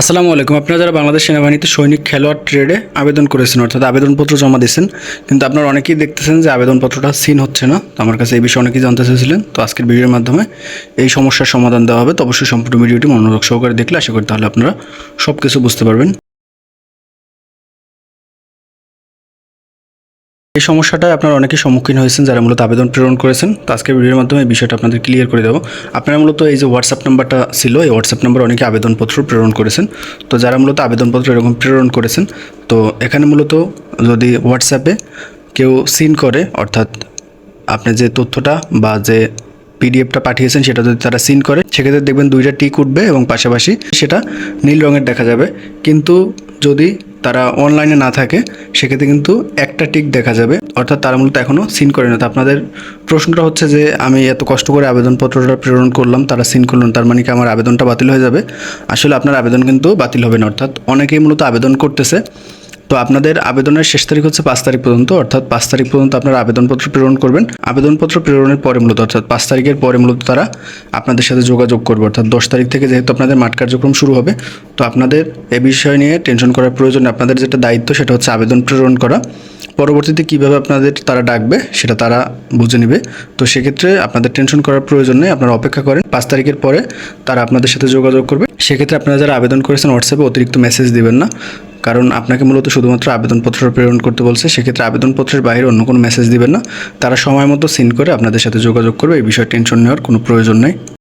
আসসালামু আলাইকুম। আপনারা যারা বাংলাদেশ সেনাবাহিনীতে সৈনিক খেলোয়াড় ট্রেডে আবেদন করেছেন, অর্থাৎ আবেদনপত্র জমা দিয়েছেন, কিন্তু আপনারা অনেকেই দেখতেছেন যে আবেদনপত্রটা সিন হচ্ছে না। তো আমার কাছে এই বিষয়ে অনেকেই জানতে চেয়েছিলেন। তো আজকের ভিডিওর মাধ্যমে এই সমস্যার সমাধান দেওয়া হবে। তো অবশ্যই সম্পূর্ণ ভিডিওটি মনোযোগ সহকারে দেখলে আশা করি তাহলে আপনারা সব কিছু বুঝতে পারবেন। এই সমস্যাটায় আপনারা অনেকেই সম্মুখীন হয়েছেন যারা মূলত আবেদন প্রেরণ করেছেন। তো আজকের ভিডিওর মাধ্যমে বিষয়টা আপনাদের ক্লিয়ার করে দেবো। আপনারা মূলত এই যে হোয়াটসঅ্যাপ নাম্বারটা ছিল, এই হোয়াটসঅ্যাপ নাম্বার অনেকে আবেদনপত্র প্রেরণ করেছেন। তো যারা মূলত আবেদনপত্র এরকম প্রেরণ করেছেন, তো এখানে মূলত যদি হোয়াটসঅ্যাপে কেউ সিন করে, অর্থাৎ আপনি যে তথ্যটা বা যে পিডিএফটা পাঠিয়েছেন সেটা যদি তারা সিন করে, সেক্ষেত্রে দেখবেন দুইটা টিক উঠবে এবং পাশাপাশি সেটা নীল রঙের দেখা যাবে। কিন্তু যদি তারা অনলাইনে না থাকে, সেক্ষেত্রে কিন্তু একটা টিক দেখা যাবে। অর্থাৎ তারা মূলত এখনও সিন করে না তো আপনাদের প্রশ্নটা হচ্ছে যে, আমি এত কষ্ট করে আবেদনপত্রটা প্রেরণ করলাম, তারা সিন করল তার মানে কি আমার আবেদনটা বাতিল হয়ে যাবে? আসলে আপনার আবেদন কিন্তু বাতিল হবে না। অর্থাৎ অনেকেই মূলত আবেদন করতেছে। তো আপনাদের আবেদনের শেষ তারিখ হচ্ছে পাঁচ তারিখ পর্যন্ত, অর্থাৎ পাঁচ তারিখ পর্যন্ত আপনারা আবেদনপত্র প্রেরণ করবেন। আবেদনপত্র প্রেরণের পরে মূলত, অর্থাৎ পাঁচ তারিখের পরে মূলত তারা আপনাদের সাথে যোগাযোগ করবে। অর্থাৎ দশ তারিখ থেকে যেহেতু আপনাদের মাঠ কার্যক্রম শুরু হবে, তো আপনাদের এ বিষয় নিয়ে টেনশন করার প্রয়োজন আপনাদের যেটা দায়িত্ব সেটা হচ্ছে আবেদন প্রেরণ করা। পরবর্তীতে কীভাবে আপনাদের তারা ডাকবে সেটা তারা বুঝে নেবে। তো সেক্ষেত্রে আপনাদের টেনশন করার প্রয়োজন নেই, আপনারা অপেক্ষা করেন। পাঁচ তারিখের পরে তারা আপনাদের সাথে যোগাযোগ করবে। সেক্ষেত্রে আপনারা যারা আবেদন করেছেন, হোয়াটসঅ্যাপে অতিরিক্ত মেসেজ দিবেন না। কারণ আপনাকে মূলত শুধুমাত্র আবেদনপত্র প্রেরণ করতে বলছে, সেক্ষেত্রে আবেদনপত্রের বাইরে অন্য কোনো মেসেজ দিবেন না। তারা সময় মতো সিন করে আপনাদের সাথে যোগাযোগ করবে, এই বিষয়ে টেনশন নেওয়ার কোনো প্রয়োজন নেই।